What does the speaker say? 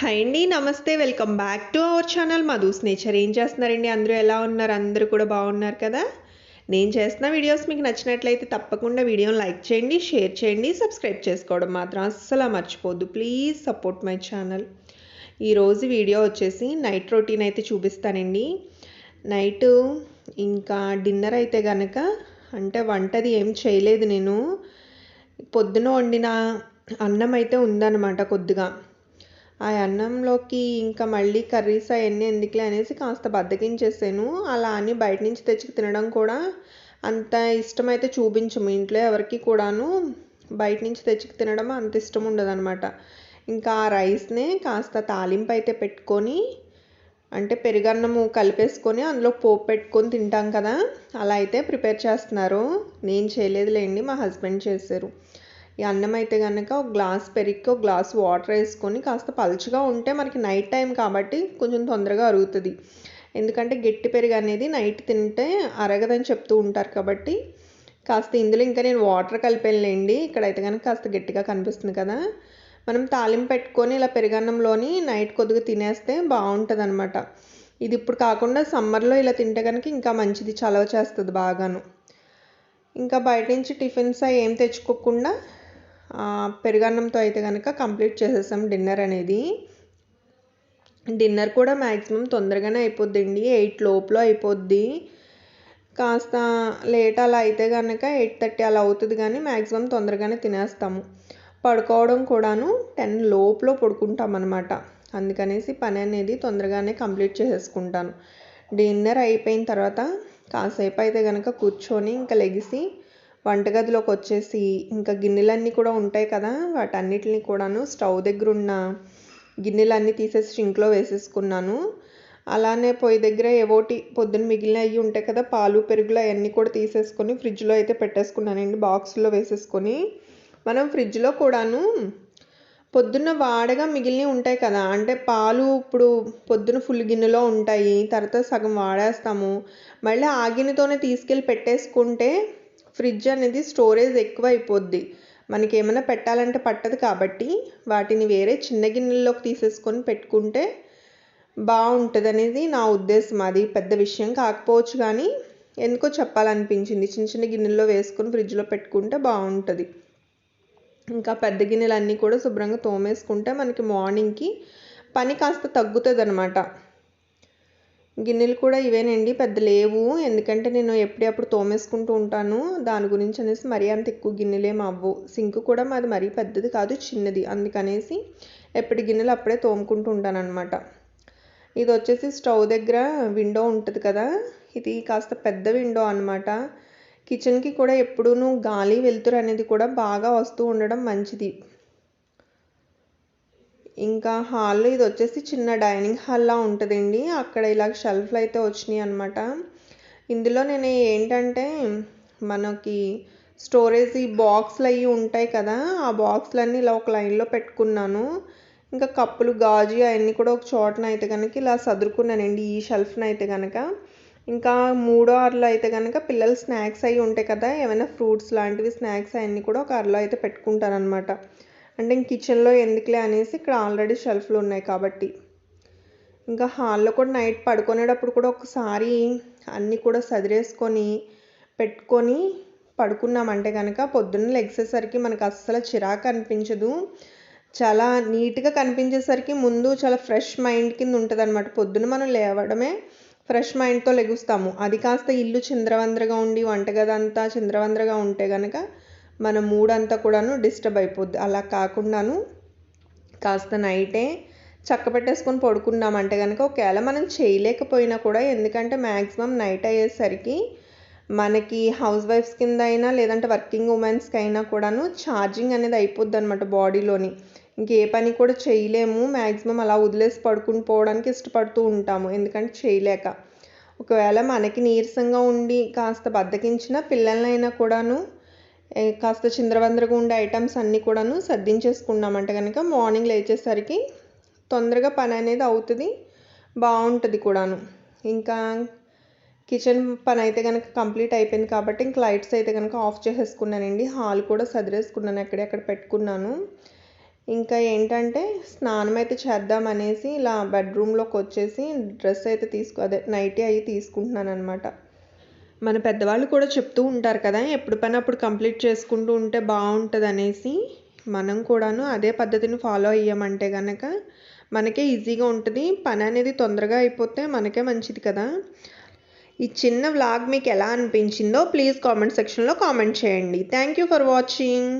Hi అండి నమస్తే. Welcome back to our channel Madhu's nature ఏం చేస్తున్నారండి? అందరూ ఎలా ఉన్నారు? అందరూ కూడా బాగున్నారు కదా? నేను చేస్తున్న వీడియోస్ మీకు నచ్చినట్లయితే తప్పకుండా వీడియోని లైక్ చేయండి షేర్ చేయండి సబ్స్క్రైబ్ చేసుకోవడం మాత్రం అస్సలు మర్చిపోద్దు ప్లీజ్ సపోర్ట్ మై ఛానల్ ఈరోజు వీడియో వచ్చేసి నైట్ రొటీన్ అయితే చూపిస్తానండి. నైట్ ఇంకా డిన్నర్ అయితే కనుక అంటే వంటది ఏం చేయలేదు నేను. పొద్దున వండిన అన్నం అయితే ఉందన్నమాట కొద్దిగా. ఆ అన్నంలోకి ఇంకా మళ్ళీ కర్రీస్ అవన్నీ ఎందుకులే అనేసి కాస్త బద్దకించేసాను. అలా అని బయట నుంచి తెచ్చి తినడం కూడా అంత ఇష్టమైతే చూపించము. ఇంట్లో ఎవరికి కూడాను బయట నుంచి తెచ్చి తినడం అంత ఇష్టం ఉండదన్నమాట. ఇంకా ఆ రైస్నే కాస్త తాలింపు అయితే పెట్టుకొని అంటే పెరుగన్నము కలిపేసుకొని అందులో పోపు పెట్టుకొని తింటాం కదా అలా అయితే ప్రిపేర్ చేస్తున్నారు. నేను చేయలేదులేండి మా హస్బెండ్ చేశారు. ఈ అన్నం అయితే కనుక ఒక గ్లాస్ పెరిగి ఒక గ్లాస్ వాటర్ వేసుకొని కాస్త పలుచగా ఉంటే మనకి నైట్ టైం కాబట్టి కొంచెం తొందరగా అరుగుతుంది. ఎందుకంటే గట్టి పెరుగు అనేది నైట్ తింటే అరగదని చెప్తూ ఉంటారు కాబట్టి కాస్త ఇందులో ఇంకా నేను వాటర్ కలిపానులేండి. ఇక్కడైతే కనుక కాస్త గట్టిగా కనిపిస్తుంది కదా. మనం తాలింపు పెట్టుకొని ఇలా పెరుగన్నంలోని నైట్ కొద్దిగా తినేస్తే బాగుంటుంది అనమాట ఇది ఇప్పుడు కాకుండా సమ్మర్లో ఇలా తింటే కనుక ఇంకా మంచిది చలవ చేస్తుంది బాగాను. ఇంకా బయట నుంచి టిఫిన్స్ అవి ఏం తెచ్చుకోకుండా పెరుగన్నంతో అయితే కనుక కంప్లీట్ చేసేసాం డిన్నర్ అనేది. డిన్నర్ కూడా మ్యాక్సిమం తొందరగానే అయిపోద్దండి. ఎయిట్ లోపల అయిపోద్ది. కాస్త లేట్ అలా అయితే కనుక ఎయిట్ థర్టీ అలా అవుతుంది కానీ మ్యాక్సిమం తొందరగానే తినేస్తాము. పడుకోవడం కూడాను టెన్ లోపల పడుకుంటాం అనమాట అందుకనేసి పని అనేది తొందరగానే కంప్లీట్ చేసేసుకుంటాను. డిన్నర్ అయిపోయిన తర్వాత కాసేపు అయితే కనుక కూర్చొని ఇంకా లెగిసి వంటగదిలోకి వచ్చేసి ఇంకా గిన్నెలన్నీ కూడా ఉంటాయి కదా వాటన్నిటిని కూడాను స్టవ్ దగ్గర ఉన్న గిన్నెలన్నీ తీసేసి సింక్లో వేసేసుకున్నాను. అలానే పొయ్యి దగ్గర ఏవోటి పొద్దున్న మిగిలిన అవి ఉంటాయి కదా పాలు పెరుగులు అవన్నీ కూడా తీసేసుకొని ఫ్రిడ్జ్లో అయితే పెట్టేసుకున్నానండి బాక్స్లో వేసేసుకొని మనం ఫ్రిడ్జ్లో కూడాను పొద్దున్న వాడగా మిగిలినవి ఉంటాయి కదా అంటే పాలు ఇప్పుడు పొద్దున ఫుల్ గిన్నెలో ఉంటాయి తర్వాత సగం వాడేస్తాము. మళ్ళీ ఆ గిన్నెతోనే తీసుకెళ్ళి పెట్టేసుకుంటే ఫ్రిడ్జ్ అనేది స్టోరేజ్ ఎక్కువ అయిపోద్ది మనకి ఏమైనా పెట్టాలంటే పట్టదు కాబట్టి వాటిని వేరే చిన్న గిన్నెల్లోకి తీసేసుకొని పెట్టుకుంటే బాగుంటుంది అనేది నా ఉద్దేశం. అది పెద్ద విషయం కాకపోవచ్చు కానీ ఎందుకో చెప్పాలనిపించింది. చిన్న చిన్న గిన్నెల్లో వేసుకొని ఫ్రిడ్జ్లో పెట్టుకుంటే బాగుంటుంది. ఇంకా పెద్ద గిన్నెలు అన్నీ కూడా శుభ్రంగా తోమేసుకుంటే మనకి మార్నింగ్కి పని కాస్త తగ్గుతుంది అనమాట గిన్నెలు కూడా ఇవేనండి పెద్ద లేవు. ఎందుకంటే నేను ఎప్పుడప్పుడు తోమేసుకుంటూ ఉంటాను. దాని గురించి అనేసి మరీ అంత ఎక్కువ గిన్నెలేం అవ్వవు సింక్ కూడా మాది మరీ పెద్దది కాదు చిన్నది. అందుకనేసి ఎప్పటి గిన్నెలు అప్పుడే తోముకుంటూ ఉంటాను అనమాట ఇది వచ్చేసి స్టవ్ దగ్గర విండో ఉంటుంది కదా ఇది కాస్త పెద్ద విండో అనమాట కిచెన్కి కూడా ఎప్పుడూ గాలి వెలుతురు అనేది కూడా బాగా వస్తూ ఉండడం మంచిది. ఇంకా హాల్లో ఇది వచ్చేసి చిన్న డైనింగ్ హాల్లా ఉంటుందండి. అక్కడ ఇలా షెల్ఫ్లు అయితే వచ్చినాయి అనమాట ఇందులో నేను ఏంటంటే మనకి స్టోరేజ్ ఈ బాక్స్లు అవి ఉంటాయి కదా ఆ బాక్స్లన్నీ ఇలా ఒక లైన్లో పెట్టుకున్నాను. ఇంకా కప్పులు గాజు అవన్నీ కూడా ఒక చోటన అయితే కనుక ఇలా సదురుకున్నానండి ఈ షెల్ఫ్ని అయితే కనుక ఇంకా మూడో అరలో అయితే కనుక పిల్లలు స్నాక్స్ అవి ఉంటాయి కదా ఏమైనా ఫ్రూట్స్ లాంటివి స్నాక్స్ అవన్నీ కూడా ఒక అరలో అయితే పెట్టుకుంటారనమాట అంటే ఇంక కిచెన్లో ఎందుకులే అనేసి ఇక్కడ ఆల్రెడీ షెల్ఫ్లు ఉన్నాయి కాబట్టి. ఇంకా హాల్లో కూడా నైట్ పడుకునేటప్పుడు కూడా ఒకసారి అన్నీ కూడా సదిరేసుకొని పెట్టుకొని పడుకున్నామంటే కనుక పొద్దున్న లెగ్సేసరికి మనకు అస్సలు చిరాకు అనిపించదు. చాలా నీట్గా కనిపించేసరికి ముందు చాలా ఫ్రెష్ మైండ్ కింద ఉంటుంది అనమాట పొద్దున మనం లేవడమే ఫ్రెష్ మైండ్తో లెగుస్తాము. అది కాస్త ఇల్లు చింద్రవంద్రగా ఉండి వంటగది అంతా చింద్రవంద్రగా ఉంటే కనుక మన మూడ్ అంతా కూడాను డిస్టర్బ్ అయిపోద్ది. అలా కాకుండాను కాస్త నైటే చక్క పెట్టేసుకొని పడుకున్నామంటే కనుక ఒకవేళ మనం చేయలేకపోయినా కూడా ఎందుకంటే మ్యాక్సిమం నైట్ అయ్యేసరికి మనకి హౌస్ వైఫ్స్ కింద అయినా లేదంటే వర్కింగ్ ఉమెన్స్కి అయినా కూడాను ఛార్జింగ్ అనేది అయిపోద్ది అనమాట బాడీలోని. ఇంకే పని కూడా చేయలేము. మ్యాక్సిమం అలా వదిలేసి పడుకుని పోవడానికి ఇష్టపడుతూ ఉంటాము. ఎందుకంటే చేయలేక. ఒకవేళ మనకి నీరసంగా ఉండి కాస్త బద్దకించిన పిల్లలైనా కూడాను కాస్త చిందరవందరగా ఉండే ఐటమ్స్ అన్నీ కూడాను సర్దించేసుకున్నామంటే కనుక మార్నింగ్ లేచేసరికి తొందరగా పని అనేది అవుతుంది బాగుంటుంది కూడాను. ఇంకా కిచెన్ పని అయితే కనుక కంప్లీట్ అయిపోయింది కాబట్టి ఇంక లైట్స్ అయితే కనుక ఆఫ్ చేసేసుకున్నానండి. హాల్ కూడా సదిరేసుకున్నాను ఎక్కడెక్కడ పెట్టుకున్నాను. ఇంకా ఏంటంటే స్నానం అయితే చేద్దామనేసి ఇలా బెడ్రూమ్లోకి వచ్చేసి డ్రెస్ అయితే తీసుకు అదే నైటీ అవి తీసుకుంటున్నాను అనమాట మన పెద్దవాళ్ళు కూడా చెప్తూ ఉంటారు కదా ఎప్పుడు పని అప్పుడు కంప్లీట్ చేసుకుంటూ ఉంటే బాగుంటుంది అనేసి మనం కూడాను అదే పద్ధతిని ఫాలో అయ్యామంటే కనుక మనకే ఈజీగా ఉంటుంది. పని అనేది తొందరగా అయిపోతే మనకే మంచిది కదా. ఈ చిన్న వ్లాగ్ మీకు ఎలా అనిపించిందో ప్లీజ్ కామెంట్ సెక్షన్లో కామెంట్ చేయండి. Thank you for watching